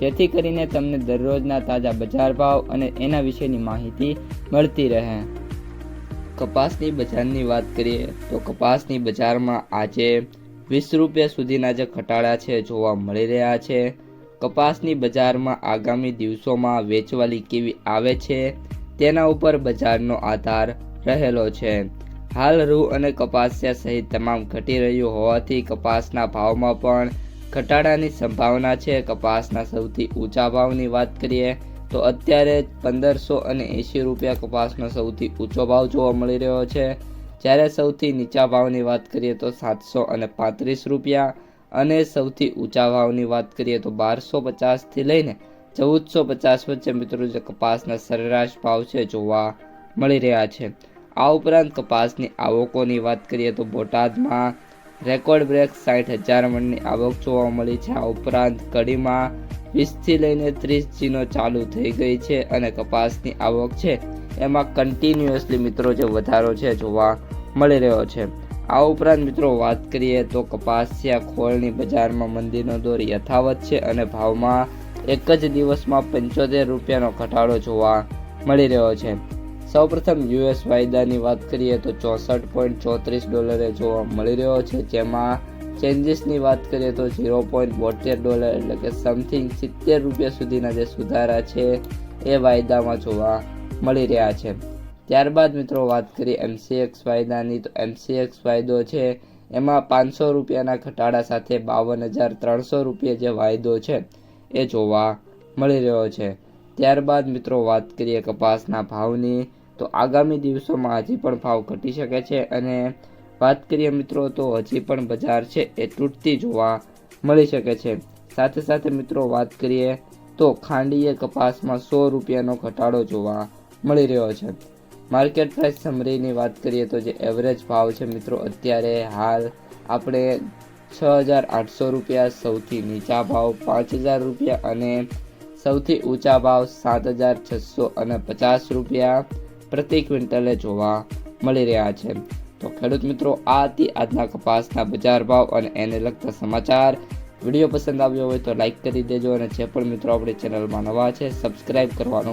જેથી કરીને તમને દરરોજના તાજા બજાર ભાવ અને એના વિશેની માહિતી મળતી રહે. કપાસની બજારની વાત કરીએ તો કપાસની બજારમાં આજે વીસ રૂપિયા સુધીના જે ઘટાડા છે જોવા મળી રહ્યા છે. કપાસની બજારમાં આગામી દિવસોમાં વેચવાલી કેવી આવે છે તેના ઉપર બજારનો આધાર રહેલો છે. હાલ રૂ અને કપાસિયા સહિત તમામ ઘટી રહ્યું હોવાથી કપાસના ભાવમાં પણ ઘટાડાની સંભાવના છે, કપાસના સૌથી ઊંચા ભાવની વાત કરીએ તો અત્યારે પંદરસો અને એંશી રૂપિયા કપાસનો સૌથી ઊંચો ભાવ જોવા મળી રહ્યો છે. જ્યારે સૌથી નીચા ભાવની વાત કરીએ તો સાતસો અને પાંત્રીસ રૂપિયા અને સૌથી ઊંચા ભાવની વાત કરીએ તો બારસો પચાસથી લઈને ચૌદસો પચાસ વચ્ચે મિત્રો જે કપાસના સરેરાશ ભાવ છે જોવા મળી રહ્યા છે. આ ઉપરાંત કપાસની આવકોની વાત કરીએ તો બોટાદમાં રેકોર્ડ બ્રેક સાઠ હજાર મણની આવક જોવા મળી છે. આ ઉપરાંત કડીમાં વીસથી લઈને ત્રીસ જીનો ચાલુ થઈ ગઈ છે અને કપાસની આવક છે. એમાં કન્ટિન્યુઅસલી મિત્રો જે વધારો છે જોવા મળી રહ્યો છે. આ ઉપરાંત મિત્રો વાત કરીએ તો કપાસિયા ખોળની બજારમાં મંદીનો દોર યથાવત છે અને ભાવમાં એક જ દિવસમાં પંચોતેર રૂપિયાનો ઘટાડો જોવા મળી રહ્યો છે. સૌપ્રથમ યુએસ વાયદાની વાત કરીએ તો ચોસઠ પોઈન્ટ ચોત્રીસ ડોલરે જોવા મળી રહ્યો છે. જેમાં ચેન્જીસની વાત કરીએ તો ઝીરો પોઈન્ટ બોતેર ડોલર એટલે કે સમથિંગ સિત્તેર રૂપિયા સુધીના જે સુધારા છે એ વાયદામાં જોવા મળી રહ્યા છે. ત્યારબાદ મિત્રો વાત કરીએ એમસીએક્સ વાયદાની. તો એમસીએક્સ વાયદો છે એમાં પાંચસો રૂપિયાના ઘટાડા સાથે બાવન હજાર ત્રણસો રૂપિયા જે વાયદો છે એ જોવા મળી રહ્યો છે. ત્યારબાદ મિત્રો વાત કરીએ કપાસના ભાવની. તો આગામી દિવસોમાં હજી પણ ભાવ ઘટી શકે છે અને વાત કરીએ મિત્રો તો હજી પણ બજાર છે એ તૂટતી જોવા મળી શકે છે. સાથે સાથે મિત્રો વાત કરીએ તો ખાંડીય કપાસમાં સો રૂપિયાનો ઘટાડો જોવા મળી રહ્યો છે. માર્કેટ પ્રાઇસ સમરીની વાત કરીએ તો જે એવરેજ ભાવ છે મિત્રો અત્યારે હાલ આપણે છ હજાર આઠસો રૂપિયા, સૌથી નીચા ભાવ પાંચ હજાર રૂપિયા અને સૌથી ઊંચા ભાવ સાત હજાર છસો અને પચાસ રૂપિયા પ્રતિ ક્વિન્ટલે જોવા મળી રહ્યા છે. તો ખેડૂત મિત્રો આ હતી આજના કપાસના બજાર ભાવ અને એને લગતા સમાચાર વીડિયો પસંદ આવ્યો હોય તો લાઇક કરી દેજો અને જે પણ મિત્રો આપણી ચેનલમાં નવા છે સબસ્ક્રાઈબ કરવાનું